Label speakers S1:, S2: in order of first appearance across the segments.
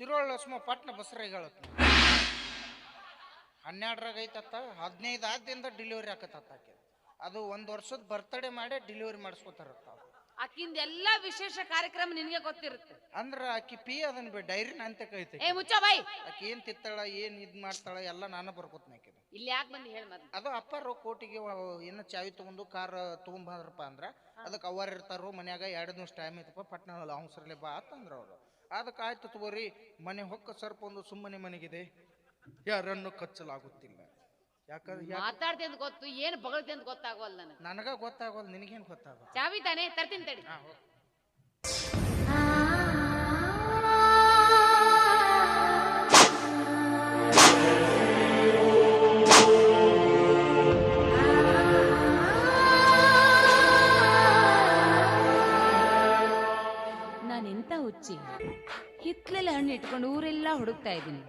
S1: ಶಿರೋಳ ಸುಮ್ಮ ಪಟ್ನ ಬಸರಿಗೆ ಹನ್ನೆರಡರಾಗ ಐತತ್ತ ಹದಿನೈದು ಆದ್ದಿಂದ ಡೆಲಿವರಿ ಆಕತ್ತ ಆಕೆ. ಅದು ಒಂದು ವರ್ಷದ ಬರ್ತಡೇ ಮಾಡಿ ಡೆಲಿವರಿ ಮಾಡಿಸ್ಕೊತಾರತ್ತ.
S2: ಆಕಿಂದ ಎಲ್ಲಾ ವಿಶೇಷ ಕಾರ್ಯಕ್ರಮ ನಿನಗೆ ಗೊತ್ತಿರುತ್ತೆ.
S1: ಅಂದ್ರ ಆಕಿ ಪಿ ಅದನ್ನ ಬಿ ಡೈರಿನ ಅಂತ ಕೈತಿ
S2: ಏ ಮುಚ್ಚ ಬೈ.
S1: ಆಕಿ ಏನ್ ತಿತ್ತಾಳ ಏನ್ ಇದ್ ಮಾಡ್ತಾಳ ಎಲ್ಲ ನಾನು ಬರ್ಕೋತೀನಿ ಆಕಿನ.
S2: ಇಲ್ಲಿ ಯಾಕೆ ಬಂದು ಹೇಳ
S1: ಅದು ಅಪ್ಪಾರು ಕೋಟಿಗೆ ಏನು ಚಾವಿ ತಗೊಂಡು ಕಾರ್ ತೊಗೊಂಬಂದ್ರಪ್ಪ ಅಂದ್ರ ಅದಕ್ಕೆ ಅವರ್ ಇರ್ತಾರೋ ಮನ್ಯಾಗ ಎರಡು ನಿಮಿಷ ಟೈಮ್ ಐತಪ್ಪ ಪಟ್ನ ಅವಸರಲೆ ಬಾ ಅಂತಂದ್ರ ಅವರು. ಅದಕ್ಕೆ ಆಯ್ತು ತಗೋರಿ ಮನೆ ಹೊಕ್ಕ ಸರ್ಪ ಒಂದು ಸುಮ್ಮನೆ ಮನೆಗಿದೆ. ಯಾರನ್ನು ಕಚ್ಚಲಾಗುತ್ತಿಲ್ಲ. ಯಾಕಂದ್ರೆ ಯಾ-
S2: ಮಾತಾಡ್ತಿ ಅಂತ ಗೊತ್ತು ಏನ್ ಬಗಳ್ತಿ ಅಂತ ಗೊತ್ತಾಗೋಲ್ಲ ನನಗೆ.
S1: ನನಗ ಗೊತ್ತಾಗೋಲ್ಲ ನಿನಗೇನು ಗೊತ್ತಾಗ
S2: ಚಾವಿ ತಾನೆ ತರ್ತೀನಿ ತಡಿ.
S1: ಹಾ ಹೋಗ್.
S2: ಹುಚ್ಚಿ ಹಿತ್ತಲಲ್ಲಿ ಹಣ್ಣು ಇಟ್ಕೊಂಡು ಊರೆಲ್ಲ ಹುಡುಕ್ತಾ ಇದ್ದೀನಿ.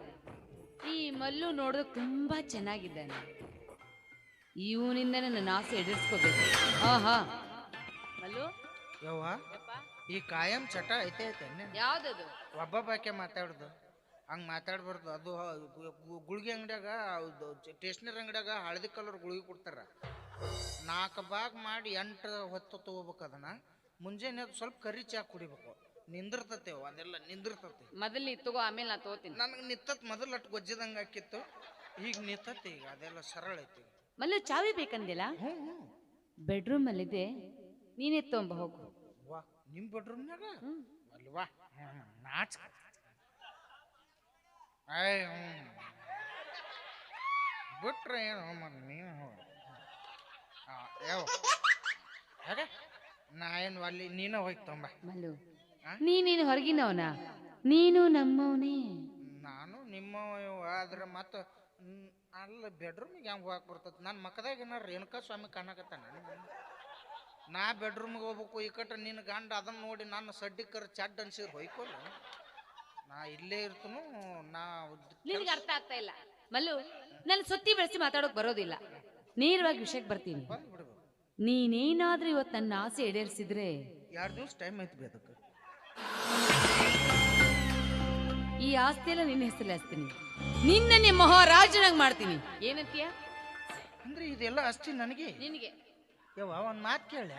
S2: ಈ ಮಲ್ಲು ನೋಡಿದ್ರೆ ತುಂಬಾ ಚೆನ್ನಾಗಿದ್ದಾನೆ ಇವನಿಂದ ನನ್ನ ಆಸೆ ಎದುರಿಸ್ಕೋಬೇಕು. ಆಹಾ. ಮಲ್ಲು?
S1: ಯವ್ವ ಈ ಕಾಯಂ ಚಟ ಐತೆ ಐತೆ
S2: ಯಾವ್ದದು?
S1: ಒಬ್ಬೊಬ್ಬಾಕೆ ಮಾತಾಡ್ದು. ಹಂಗೆ ಮಾತಾಡ್ಬಾರ್ದು. ಅದು ಗುಳಿಗೆ ಅದು ಸ್ಟೇಷನರಿ ಅಂಗಡಿಯಾಗ ಹಳದಿ ಕಲರ್ ಗುಳಿಗೆ ಕೊಡ್ತಾರ. ನಾಲ್ಕು ಬಾಗ್ ಮಾಡಿ ಎಂಟು ಹೊತ್ತು ತಗೋಬೇಕು ಅದನ್ನ. ಮುಂಜಾನೆ ಸ್ವಲ್ಪ ಕರಿ ಚಾ ಕುಡಿಬೇಕು. ನಿಂದಿರ್ತತೆ ಅದೆಲ್ಲ ನಿಂದಿರ್ತತೆ.
S2: ಮೊದಲು ನೀ ತಗೋ ಆಮೇಲೆ ನಾ ತಗೋತೀನಿ.
S1: ನನಗೆ ನಿತ್ತತ್ ಮೊದಲು ಅಟ್ಟು ಗೊಜ್ಜಿದಂಗ ಆಕಿತ್ತು ಈಗ ನಿತ್ತತ್ತೆ ಈಗ ಅದೆಲ್ಲ ಸರಳ ಐತಿ
S2: ಮಲ್ಲು ಚಾವಿ ಬೇಕಂದಿಲ್ಲ?
S1: ಹ್ಞೂ ಹ್ಞೂ
S2: ಬೆಡ್ರೂಮ್ ಅಲ್ಲಿದೆ ನೀನೇ ತೊಂಬ ಹೋಗು.
S1: ವಾ. ನಿಮ್ಮ ಬೆಡ್ರೂಮ್ನಾಗ ಅಲ್ವಾ ನಾಚ ಅಯ್ಯ ಹ್ಞೂ ಬಿಟ್ರೆ ಏನು ನೀನು ಹೋಗು. ಯಾವ ಹೇಗೆ. ನಾ ಏನು ಅಲ್ಲಿ ನೀನೇ ಹೋಗಿ ತೊಂಬ
S2: ಮಲ್ಲು? ನೀನೇನು ಹೊರಗಿನವನ? ನೀನು ನಮ್ಮವನೇ.
S1: ನಾನು ನಿಮ್ಮ ಆದ್ರೆ ಮತ್ತೆ ಅಲ್ಲ ಬೆಡ್ರೂಮಿಗೆ ಹೆಂಗ್ ಹೋಗಕ್ಕೆ ಬರ್ತದೆ? ನನ್ನ ಮಕ್ಕದಾಗ ಏನಾರ ರೇಣುಕಾ ಸ್ವಾಮಿ ಕಾಣಕತ್ತಾನ ನಾ ಬೆಡ್ರೂಮ್ಗೆ ಹೋಗ್ಬೇಕು ಈ ಕಟ್ಟ ನಿನ್ನ ಗಂಡ ಅದನ್ನ ನೋಡಿ ನನ್ನ ಸಡ್ಡಿಕರ್ ಚಡ್ ಅನ್ಸಿ ಹೊಯ್ಕೊಲ್ಲ. ನಾ ಇಲ್ಲೇ ಇರ್ತನು ನಾ
S2: ನಿನ್ಗೆ ಅರ್ಥ ಆಗ್ತಾ ಇಲ್ಲ. ಮಲ್ಲು ನಾನು ಸುತ್ತಿ ಬೆಳೆಸಿ ಮಾತಾಡೋಕ್ ಬರೋದಿಲ್ಲ. ನೇರವಾಗಿ ವಿಷಯಕ್ಕೆ ಬರ್ತೀನಿ. ನೀನೇನಾದ್ರೂ ಇವತ್ತು ನನ್ನ ಆಸೆ ಈಡೇರಿಸಿದ್ರೆ
S1: ಎರಡು ದಿವಸ ಟೈಮ್ ಐತಿ ಅದಕ್ಕೆ
S2: ಈ ಆಸ್ತಿ ಎಲ್ಲ ನಿನ್ನ ಹೆಸರಲ್ಲಿ ಹಚ್ತೀನಿ. ನಿನ್ನನ್ನೇ ಮಹಾರಾಜನಾಗಿ ಮಾಡ್ತೀನಿ. ಏನಂತೀಯ?
S1: ಅಂದ್ರೆ ಇದೆಲ್ಲ ಅಷ್ಟೇ ನನಗೆ?
S2: ನಿನಗೆ.
S1: ಯವ್ವ ಒಂದು ಮಾತು ಕೇಳ.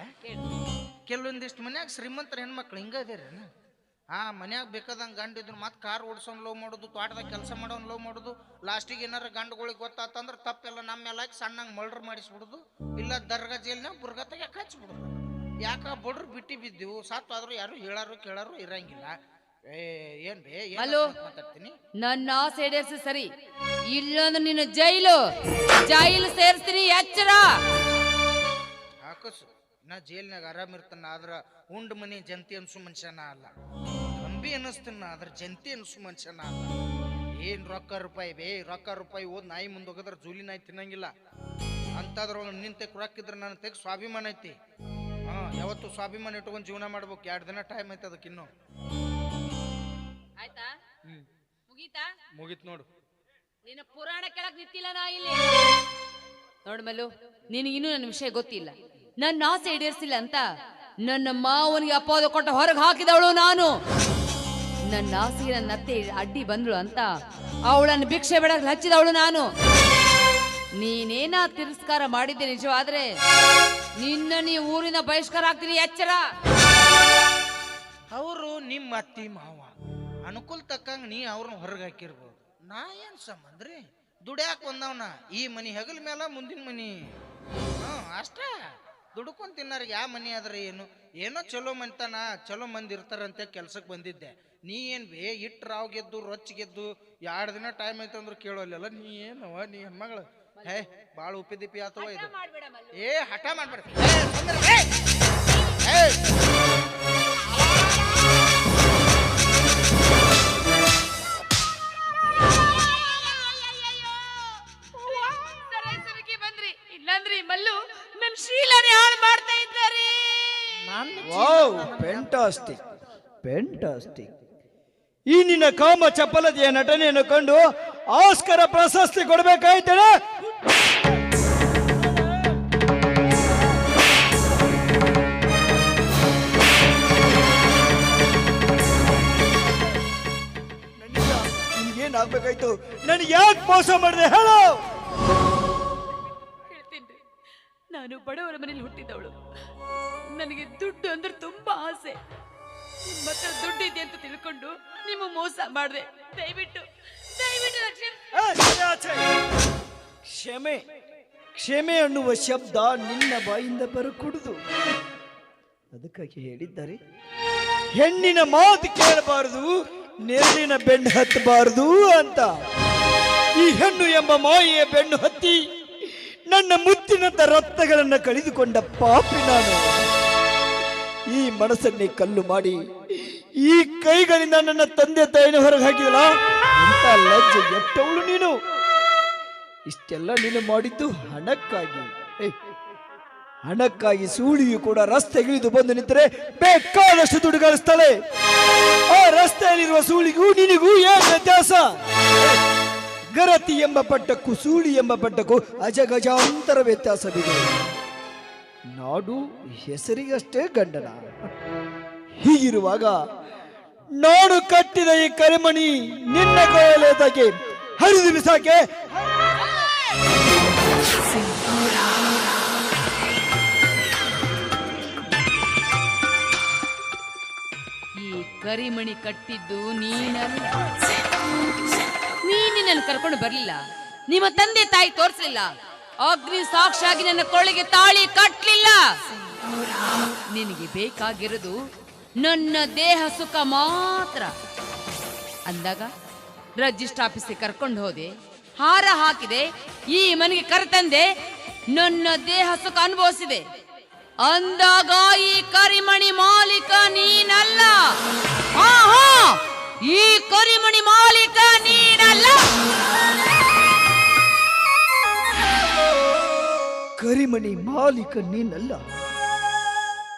S1: ಕೆಲವೊಂದಿಷ್ಟು ಮನ್ಯಾಗ ಶ್ರೀಮಂತರ ಹೆಣ್ಮಕ್ಳು ಹಿಂಗ ಅದೇರೇನು ಆ ಮನ್ಯಾಗ ಬೇಕಾದಂಗೆ ಗಂಡ ಇದ್ರು ಮತ್ತೆ ಕಾರ್ ಓಡಿಸೋನ್ ಲೋ ಮಾಡೋದು ತೋಟದಾಗ ಕೆಲಸ ಮಾಡೋನ್ ಲೋ ಮಾಡೋದು ಲಾಸ್ಟಿಗೆ ಏನಾರ ಗಂಡುಗಳಿಗೆ ಗೊತ್ತಾತಂದ್ರೆ ತಪ್ಪೆಲ್ಲ ನಮ್ಮ ಮೇಲೆ ಹಾಕಿ ಸಣ್ಣಂಗೆ ಮಲ್ಡ್ರ್ ಮಾಡಿಸ್ಬಿಡುದು ಇಲ್ಲ ದರ್ಗಾ ಜೈಲ್ನಾಗ ಬುರ್ಗತ್ತಾಗ ಹಚ್ಬಿಡುದು. ಯಾಕ ಬಡ್ರು ಬಿಟ್ಟಿ ಬಿದ್ದೆವು ಸತ್ತು ಆದ್ರೂ ಯಾರು ಹೇಳಾರು ಕೇಳಾರು ಇರಂಗಿಲ್ಲ.
S2: ಹಲೋ?
S1: ಮಾತಾಡ್ತೀನಿ?
S2: ನನ್ನ ಆಸೆ ಈಡೇರಿಸಿ ಸರಿ. ಇಲ್ಲೊಂದು ನಿನ್ನ ಜೈಲು. ಜೈಲು ಸೇರಿಸ್ತೀನಿ ಎಚ್ಚರ.
S1: ಹಾಕಸು ನಾ ಜೈಲ್ನಾಗ ಆರಾಮ್ ಇರ್ತಾನ ಆದ್ರ ಉಂಡ್ ಮನಿ ಜಂತಿ ಅನ್ಸು ಮನುಷ್ಯನ ಅಲ್ಲ. ಕಂಬಿ ಅನ್ನಿಸ್ತಾನ ಆದ್ರ ಜಂತಿ ಅನ್ಸು ಮನುಷ್ಯನ ಅಲ್ಲ. ಏನ್ ರೊಕ್ಕ ರೂಪಾಯಿ ಬೇ ರೊಕ್ಕ ರೂಪಾಯಿ ಓದ್ ನಾಯಿ ಮುಂದೆ ಹೋಗದ್ರ ಜೂಲಿ ನಾಯಿ ತಿನ್ನಂಗಿಲ್ಲ. ಅಂತದ್ರ ನಿಂತೆ ರೊಕ್ಕಿದ್ರೆ ನನ್ನ ತೆಗ್ ಸ್ವಾಭಿಮಾನ ಐತಿ. ಹಾ ಯಾವತ್ತು ಸ್ವಾಭಿಮಾನ ಇಟ್ಕೊಂಡು ಜೀವನ ಮಾಡ್ಬೇಕು. ಎರಡು ದಿನ ಟೈಮ್ ಐತೆ ಅದಕ್ಕೆ ಇನ್ನು
S2: ಆಯ್ತಾ?
S1: ಹ್ಮ್.
S2: ಮುಗೀತಾ?
S1: ಮುಗೀತ್ ನೋಡು.
S2: ನಿನ್ನ ಪುರಾಣ ಕೆಳಗ್ ನಿಂತಿಲ್ಲ ನಾ ಇಲ್ಲಿ. ನೋಡು ಮಲ್ಲು ನಿನಗಿನ್ನೂ ನನ್ನ ವಿಷಯ ಗೊತ್ತಿಲ್ಲ. ನನ್ನ ಆಸೆ ಈಡೇರಿಸಿಲ್ಲ ಅಂತ ನನ್ನ ಮಾವನಿಗೆ ಅಪವಾದ ಕೊಟ್ಟ ಹೊರಗೆ ಹಾಕಿದವಳು ನಾನು. ನನ್ನ ಆಸೆಗೆ ನನ್ನ ಅತ್ತೆ ಅಡ್ಡಿ ಬಂದ್ಳು ಅಂತ ಅವಳನ್ನು ಭಿಕ್ಷೆ ಬೇಡಕ್ಕೆ ಹಚ್ಚಿದವಳು ನಾನು. ನೀನೇನ ತಿರಸ್ಕಾರ ಮಾಡಿದ್ದೆ ನಿಜವಾದ್ರೆ ನಿನ್ನ ನೀ ಊರಿನ ಬಹಿಷ್ಕಾರ ಆಗ್ತೀನಿ ಎಚ್ಚರ?
S1: ಅವರು ನಿಮ್ಮ ಅತ್ತಿ ಮಾವ. ಅನುಕೂಲ ತಕ್ಕಂಗೆ ನೀ ಅವ್ರನ್ನ ಹೊರಗೆ ಹಾಕಿರ್ಬೋದು ನಾ ಏನು ಸಂಬಂಧ ರೀ ದುಡ್ಯಾಕ ಬಂದವನ ಈ ಮನಿ ಹೆಗಲ ಮೇಲೆ ಮುಂದಿನ ಮನಿ ಹ್ಞೂ ಅಷ್ಟೇ ದುಡ್ಕೊಂಡು ತಿನ್ನಾರ ಯಾವ ಮನಿ ಆದ್ರೆ ಏನು ಏನೋ ಚಲೋ ಮನಿತಾನ ಚಲೋ ಮಂದಿ ಇರ್ತಾರಂತೆ ಕೆಲ್ಸಕ್ಕೆ ಬಂದಿದ್ದೆ ನೀ ಏನು ಬೇ ಇಟ್ಟು ರಾವ್ ಗೆದ್ದು ರೊಚ್ಚ ಗೆದ್ದು ಎರಡು ದಿನ ಟೈಮ್ ಐತೆ ಅಂದ್ರೆ ಕೇಳೋಲ್ಲ ನೀ ಏನವ ನೀ ಹೆಣ್ಮಗಳು ಹೇ ಭಾಳ ಉಪ್ಪಿದಿಪ್ಪಿ ಆತವ ಇದು ಏ ಹಠ ಮಾಡ್ಬೇಡ
S3: ಪೆಂಟಾಸ್ಟಿಕ್ ಪೆಂಟಾಸ್ಟಿಕ್ ಈ ನಿನ್ನ ಕಾಮ ಚಪಲತೆಯ ನಟನೆಯನ್ನು ಕಂಡು ಆಸ್ಕರ ಪ್ರಶಸ್ತಿ ಕೊಡಬೇಕಾಯ್ತೇನೆ? ಆಗ್ಬೇಕಾಯ್ತು ನನಗೆ ಯಾಕೆ ಮೋಸ ಮಾಡಿದೆ? ಹೇಳು
S2: ನಾನು ಬಡವರ ಮನೇಲಿ ಹುಟ್ಟಿದವಳು. ನನಗೆ ದುಡ್ಡು ಅಂದ್ರೆ ತುಂಬಾ ಆಸೆ. ನಿಮ್ಮ ಹತ್ರ ದುಡ್ಡು ಇದೆ ಅಂತ ತಿಳ್ಕೊಂಡು ನಿಮ್ಮ ಮೋಸ ಮಾಡಿದೆ. ದಯವಿಟ್ಟು ದಯವಿಟ್ಟು.
S3: ಕ್ಷಮೆ ಕ್ಷಮೆ. ಅನ್ನುವ ಶಬ್ದ ನಿನ್ನ ಬಾಯಿಂದ ಬರಕೂಡುದು. ಅದಕ್ಕಾಗಿ ಹೇಳಿದ್ದಾರೆ. ಹೆಣ್ಣಿನ ಮಾತು ಕೇಳಬಾರದು, ನೆರಳಿನ ಬೆನ್ನು ಹತ್ತಬಾರದು ಅಂತ. ಈ ಹೆಣ್ಣು ಎಂಬ ಮಾಯೆಯ ಬೆನ್ನು ಹತ್ತಿ ನನ್ನ ಮುತ್ತಿನಂತ ರತ್ನಗಳನ್ನು ಕಳೆದುಕೊಂಡ ಪಾಪಿ ನಾನು. ಈ ಮನಸ್ಸನ್ನೇ ಕಲ್ಲು ಮಾಡಿ, ಈ ಕೈಗಳಿಂದ ನನ್ನ ತಂದೆ ತಾಯಿನ ಹೊರಗೆ ಹಾಕಿದಲ್ಲ ಅಂತ ಲಜ್ಜೆ ಎಟ್ಟವಳು ನೀನು. ಇಷ್ಟೆಲ್ಲ ನೀನು ಮಾಡಿದ್ದು ಹಣಕ್ಕಾಗಿ. ಹಣಕ್ಕಾಗಿ ಸೂಳಿಯು ಕೂಡ ರಸ್ತೆಗಿಳಿದು ಬಂದು ನಿಂತರೆ ಬೇಕಾದಷ್ಟು ದುಡ್ಡು ಗಳಿಸ್ತಾಳೆ ಆ ರಸ್ತೆಯಲ್ಲಿರುವ ಸೂಳಿಗೂ ನಿನಗೂ ಏನು ವ್ಯತ್ಯಾಸ? ಗರತಿ ಎಂಬ ಪಟ್ಟಕ್ಕೂ ಸೂಳಿ ಎಂಬ ಪಟ್ಟಕ್ಕೂ ಅಜಗಜಾಂತರ ವ್ಯತ್ಯಾಸವಿದೆ. ನಾಡು ಹೆಸರಿಗಷ್ಟೇ ಗಂಡನ. ಹೀಗಿರುವಾಗ, ನಾಡು ಕಟ್ಟಿದ ಈ ಕರಿಮಣಿ ನಿನ್ನ ಕೈಯಲೇದಾಗೆ ಹರಿದು ಬಿಸಾಕೆ.
S2: ಈ ಕರಿಮಣಿ ಕಟ್ಟಿದ್ದು ನೀನಲ್ಲ. ನೀನು ನನ್ನ ಕರ್ಕೊಂಡು ಬರ್ಲಿಲ್ಲ. ನಿಮ್ಮ ತಂದೆ ತಾಯಿ ತೋರಿಸ್ಲಿಲ್ಲ. ಅಗ್ನಿ ಸಾಕ್ಷಿಯಾಗಿ ನನ್ನ ಕೊಳಿಗೆ ತಾಳಿ ಕಟ್ಲಿಲ್ಲ. ನಿನಗೆ ಬೇಕಾಗಿರೋದು ನನ್ನ ದೇಹ ಸುಖ ಮಾತ್ರ. ಅಂದಾಗ ರಿಜಿಸ್ಟರ್ ಆಫೀಸಿಗೆ ಕರ್ಕೊಂಡು ಹೋದೆ. ಹಾರ ಹಾಕಿದೆ. ಈ ಮನೆಗೆ ಕರೆತಂದೆ. ನನ್ನ ದೇಹ ಸುಖ ಅನುಭವಿಸಿದೆ. ಅಂದಾಗ ಈ ಕರಿಮಣಿ ಮಾಲೀಕ ನೀನಲ್ಲ. ಈ ಕರಿಮಣಿ ಮಾಲೀಕ ನೀನಲ್ಲ.
S3: ಕರಿಮಣಿ ಮಾಲೀಕ ನೀನಲ್ಲ.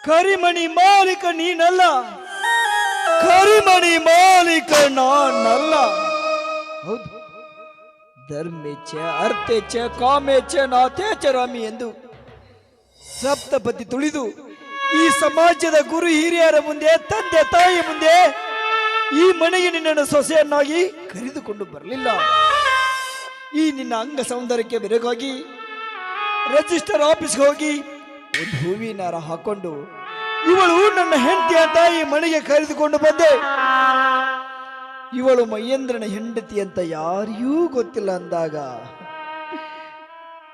S3: ಕರಿಮಣಿ ಮಾಲೀಕ ನೀನಲ್ಲ. ಕರಿಮಣಿ ಮಾಲೀಕ ನಾನಲ್ಲ. ಹೌದು. ಧರ್ಮೇಚ್ಛ ಅರ್ಥೇಚ್ಛ ಕಾಮೇಚ್ಛ ಚ ರಾಮಿ ಎಂದು ಸಪ್ತಪತಿ ತುಳಿದು ಈ ಸಮಾಜದ ಗುರು ಹಿರಿಯರ ಮುಂದೆ, ತಂದೆ ತಾಯಿ ಮುಂದೆ ಈ ಮನೆಗೆ ನಿನ್ನನ್ನು ಸೊಸೆಯನ್ನಾಗಿ ಕರೆದುಕೊಂಡು ಬರಲಿಲ್ಲ. ಈ ನಿನ್ನ ಅಂಗ ಸೌಂದರ್ಯಕ್ಕೆ ಬೆರಗಾಗಿ ರಿಜಿಸ್ಟರ್ ಆಫೀಸ್ಗೆ ಹೋಗಿ ಒಂದು ಹೂವಿನ ಹಾಕೊಂಡು, ಇವಳು ನನ್ನ ಹೆಂಡತಿ ಅಂತ ಈ ಮನೆಗೆ ಕರೆದುಕೊಂಡು ಬಂದೆ. ಇವಳು ಮಹೇಂದ್ರನ ಹೆಂಡತಿ ಅಂತ ಯಾರಿಗೂ ಗೊತ್ತಿಲ್ಲ ಅಂದಾಗ,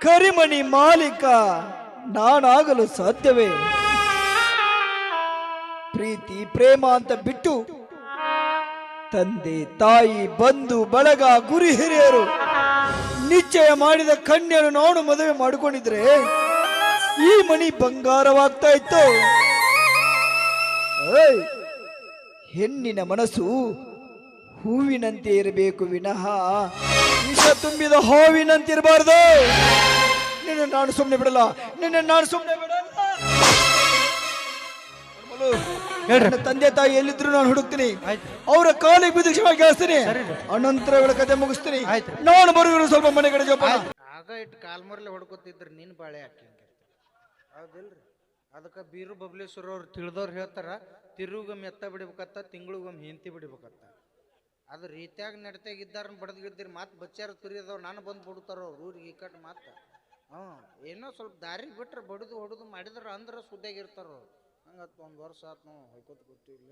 S3: ಕರಿಮಣಿ ಮಾಲೀಕ, ನಾನಾಗಲು ಸಾಧ್ಯವೇ? ಪ್ರೀತಿ, ಪ್ರೇಮ ಅಂತ ಬಿಟ್ಟು ತಂದೆ ತಾಯಿ ಬಂಧು ಬಳಗ ಗುರಿ ಹಿರಿಯರು ನಿಶ್ಚಯ ಮಾಡಿದ ಕನ್ಯರು ನಾನು ಮದುವೆ ಮಾಡಿಕೊಂಡಿದ್ರೆ ಈ ಮಣಿ ಬಂಗಾರವಾಗ್ತಾ ಇತ್ತು. ಹೆಣ್ಣಿನ ಮನಸ್ಸು ಹೂವಿನಂತೆ ಇರಬೇಕು ವಿನಃ ವಿಷ ತುಂಬಿದ ಹಾವಿನಂತಿರಬಾರ್ದು ನಿನ್ನ ನಾನು ಸುಮ್ಮನೆ ಬಿಡಲ್ಲ, ನಿನ್ನ ನಾನು ಸುಮ್ಮನೆ ಬಿಡಲ್ಲ. ನನ್ನ ತಂದೆ ತಾಯಿ ಎಲ್ಲಿದ್ರು ನಾನು ಹುಡುಕ್ತೀನಿ.
S1: ಆಯ್ತು.
S3: ಅವರ ಕಾಲಿಗೆ ಬಿದ್ದು ಕ್ಷಮೆ ಕೇಳಿಸ್ತೀನಿ. ಅನಂತರ ಇವಳ ಕತೆ ಮುಗಿಸ್ತೀನಿ.
S1: ಆಯ್ತು.
S3: ನಾನು ಬರುವ ಸ್ವಲ್ಪ ಮನೆ ಕಡೆ ಜೋಪ
S1: ಆಗ ಇಟ್ಟು ಕಾಲ್ಮರ್ಲೆ ಹೊಡ್ಕೊತಿದ್ರು ನಿನ್ ಬಾಳೆ ಹಾಕಿಂಗೆ ಹೌದಿಲ್ರಿ. ಅದಕ್ಕೆ ಬೀರು ಬಬ್ಲೇಶ್ವರ ಅವ್ರು ತಿಳಿದವ್ರು ಹೇಳ್ತಾರ ತಿರುಗೊಮ್ಮೆ ಎತ್ತ ಬಿಡ್ಬೇಕತ್ತ ತಿಂಗಳಿಗೊಮ್ಮೆ ಹೆಂತಿ ಬಿಡ್ಬೇಕತ್ತ. ಅದ್ರ ರೀತಿಯಾಗಿ ನಡತೆಯಾಗ ಇದ್ದಾರನ್ನ ಬಡ್ದು ಮಾತ್ ಮಾತು ಬಚ್ಚಾರ ತುರಿಯದವ್ ನಾನು ಬಂದು ಬಿಡ್ತಾರ ಅವ್ರು ಊರಿಗೆ ಈ ಕಟ್ ಮಾತು. ಹ್ಞೂ ಏನೋ ಸ್ವಲ್ಪ ದಾರಿ ಬಿಟ್ರೆ ಬಡಿದು ಹೊಡೆದು ಮಾಡಿದ್ರೆ ಅಂದ್ರೆ ಸುದ್ದಾಗಿರ್ತಾರ ಅವ್ರು. ಹಂಗತ್ತು ಒಂದು ವರ್ಷ ಆತು ನಾವು ಹೊಯ್ಕೋತ ಗೊತ್ತಿಲ್ಲ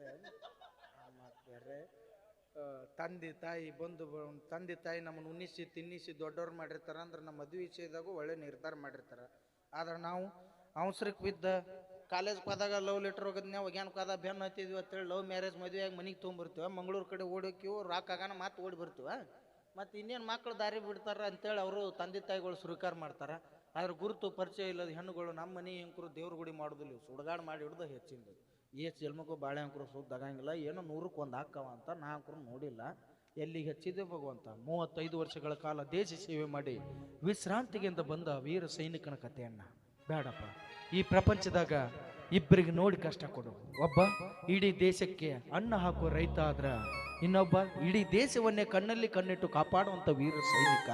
S1: ಮತ್ತು ಬೇರೆ ತಂದೆ ತಾಯಿ ಬಂದು ತಂದೆ ತಾಯಿ ನಮ್ಮನ್ನು ಉಣ್ಣಿಸಿ, ತಿನ್ನಿಸಿ ದೊಡ್ಡವ್ರು ಮಾಡಿರ್ತಾರೆ ಅಂದ್ರೆ ನಮ್ಮ ಮದುವೆ ವಿಷಯದಾಗೂ ಒಳ್ಳೆ ನಿರ್ಧಾರ ಮಾಡಿರ್ತಾರೆ. ಆದ್ರೆ ನಾವು ಅವಸರಕ್ಕೆ ಬಿದ್ದ ಕಾಲೇಜ್ ಹೋದಾಗ ಲವ್ ಲೆಟ್ರ್ ಹೋಗೋದ್ನ ಒಗ್ಯಾನಕ್ಕೆ ಕಾದ ಬೆನ್ನು ಹತ್ತಿದ್ವಿ ಅಂತೇಳಿ ಲವ್ ಮ್ಯಾರೇಜ್ ಮದುವೆಯಾಗಿ ಮನೆಗೆ ತೊಗೊಂಬರ್ತೀವ, ಮಂಗಳೂರು ಕಡೆ ಓಡೋಕಿವು ರಾಕ್ ಆಗಾನ ಮಾತು ಓಡಿ ಬರ್ತೀವ. ಮತ್ತು ಇನ್ನೇನು ಮಕ್ಕಳು ದಾರಿ ಬಿಡ್ತಾರ ಅಂತೇಳಿ ಅವರು ತಂದೆ ತಾಯಿಗಳು ಸ್ವೀಕಾರ ಮಾಡ್ತಾರ. ಆದ್ರೆ ಗುರುತು ಪರಿಚಯ ಇಲ್ಲದ ಹೆಣ್ಣುಗಳು ನಮ್ಮ ಮನೆ ಹೆಂಕರು ದೇವ್ರ ಗುಡಿ ಮಾಡೋದಿಲ್ಲ ಇವು ಸುಡ್ಗಾಡ್ ಮಾಡಿ ಹಿಡ್ದು ಹೆಚ್ಚಿಂದ ಎಷ್ಟು ಜನ್ಮಕ್ಕೂ ಬಾಳೆ ಅಂಕರು ಸುದ್ದಾಗಂಗಿಲ್ಲ ಏನೋ ನೂರಕ್ಕೆ ಒಂದು ಹಾಕವ ಅಂತ ನಾ ಅಂಕರು ನೋಡಿಲ್ಲ. ಎಲ್ಲಿಗೆ ಹೆಚ್ಚಿದೆ ಭಗವಂತ? ಮೂವತ್ತೈದು ವರ್ಷಗಳ ಕಾಲ ದೇಶ ಸೇವೆ ಮಾಡಿ ವಿಶ್ರಾಂತಿಗೆಂದ ಬಂದ ವೀರ ಸೈನಿಕನ ಕಥೆಯನ್ನ. ಬೇಡಪ್ಪ ಈ ಪ್ರಪಂಚದಾಗ ಇಬ್ಬರಿಗೆ ನೋಡಿ ಕಷ್ಟ ಕೊಡು. ಒಬ್ಬ ಇಡೀ ದೇಶಕ್ಕೆ ಅನ್ನ ಹಾಕುವ ರೈತ ಆದ್ರ ಇನ್ನೊಬ್ಬ ಇಡೀ ದೇಶವನ್ನೇ ಕಣ್ಣಲ್ಲಿ ಕಣ್ಣಿಟ್ಟು ಕಾಪಾಡುವಂತ ವೀರ ಸೈನಿಕ.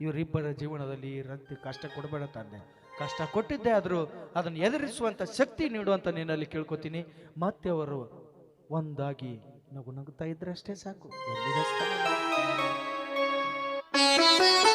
S1: ಇವರಿಬ್ಬರ ಜೀವನದಲ್ಲಿ ರೀತಿ ಕಷ್ಟ ಕೊಡಬೇಡ ತಂದೆ. ಕಷ್ಟ ಕೊಟ್ಟಿದ್ದೆ ಆದರೂ ಅದನ್ನು ಎದುರಿಸುವಂಥ ಶಕ್ತಿ ನೀಡುವಂಥ ನಿನ್ನಲ್ಲಿ ಕೇಳ್ಕೊತೀನಿ. ಮತ್ತೆ ಅವರು ಒಂದಾಗಿ ನಗು ನಗುತ್ತಾ ಇದ್ರೆ ಅಷ್ಟೇ ಸಾಕು.